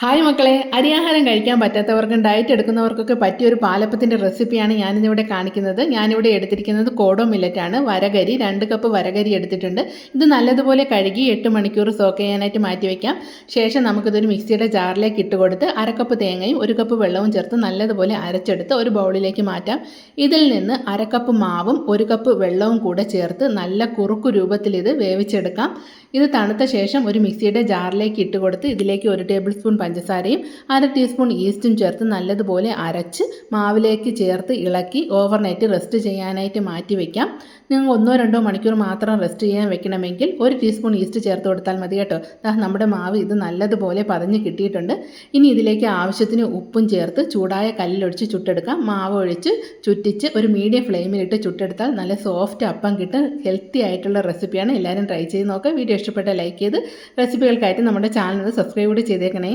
Hi മക്കളെ അരിയാഹാരം കഴിക്കാൻ പറ്റാത്തവർക്കും diet എടുക്കുന്നവർക്കൊക്കെ പറ്റിയ ഒരു പാലപ്പത്തിന്റെ റെസിപ്പിയാണ് ഞാനിന്നിവിടെ കാണിക്കുന്നത്. ഞാനിവിടെ എടുത്തിരിക്കുന്നത് കോഡോ മില്ലറ്റാണ് വരകരി രണ്ട് കപ്പ് വരകരി എടുത്തിട്ടുണ്ട്. ഇത് നല്ലതുപോലെ കഴുകി എട്ട് മണിക്കൂർ സോക്ക് ചെയ്യാനായിട്ട് മാറ്റി വയ്ക്കാം ശേഷം നമുക്കിതൊരു മിക്സിയുടെ ജാറിലേക്ക് ഇട്ട് കൊടുത്ത് അരക്കപ്പ് തേങ്ങയും ഒരു കപ്പ് വെള്ളവും ചേർത്ത് നല്ലതുപോലെ അരച്ചെടുത്ത് ഒരു ബൗളിലേക്ക് മാറ്റാം. ഇതിൽ നിന്ന് അരക്കപ്പ് മാവും ഒരു കപ്പ് വെള്ളവും കൂടെ ചേർത്ത് നല്ല കുറുക്ക് രൂപത്തിൽ ഇത് വേവിച്ചെടുക്കാം. ഇത് തണുത്ത ശേഷം ഒരു മിക്സിയുടെ ജാറിലേക്ക് ഇട്ട് കൊടുത്ത് ഇതിലേക്ക് ഒരു ടേബിൾ സ്പൂൺ പഞ്ചസാരയും അര ടീസ്പൂൺ ഈസ്റ്റും ചേർത്ത് നല്ലതുപോലെ അരച്ച് മാവിലേക്ക് ചേർത്ത് ഇളക്കി ഓവർനൈറ്റ് റെസ്റ്റ് ചെയ്യാനായിട്ട് മാറ്റി വയ്ക്കാം നിങ്ങൾ ഒന്നോ രണ്ടോ മണിക്കൂർ മാത്രം റെസ്റ്റ് ചെയ്യാൻ വെക്കണമെങ്കിൽ ഒരു ടീസ്പൂൺ ഈസ്റ്റ് ചേർത്ത് കൊടുത്താൽ മതി കേട്ടോ. നമ്മുടെ മാവ് ഇത് നല്ലതുപോലെ പതഞ്ഞ് കിട്ടിയിട്ടുണ്ട്. ഇനി ഇതിലേക്ക് ആവശ്യത്തിന് ഉപ്പും ചേർത്ത് ചൂടായ കല്ലിലൊഴിച്ച് ചുട്ടെടുക്കാം. മാവ് ഒഴിച്ച് ചുറ്റിച്ച് ഒരു മീഡിയം ഫ്ലെയിമിലിട്ട് ചുട്ടെടുത്താൽ നല്ല സോഫ്റ്റ് അപ്പം കിട്ടും. ഹെൽത്തി ആയിട്ടുള്ള റെസിപ്പിയാണ് എല്ലാവരും ട്രൈ ചെയ്ത് നോക്കുക വീഡിയോ ഇഷ്ടപ്പെട്ട ലൈക്ക് ചെയ്ത് റെസിപ്പികൾക്കായിട്ട് നമ്മുടെ ചാനൽ സബ്സ്ക്രൈബ് കൂടി ചെയ്തേക്കണേ.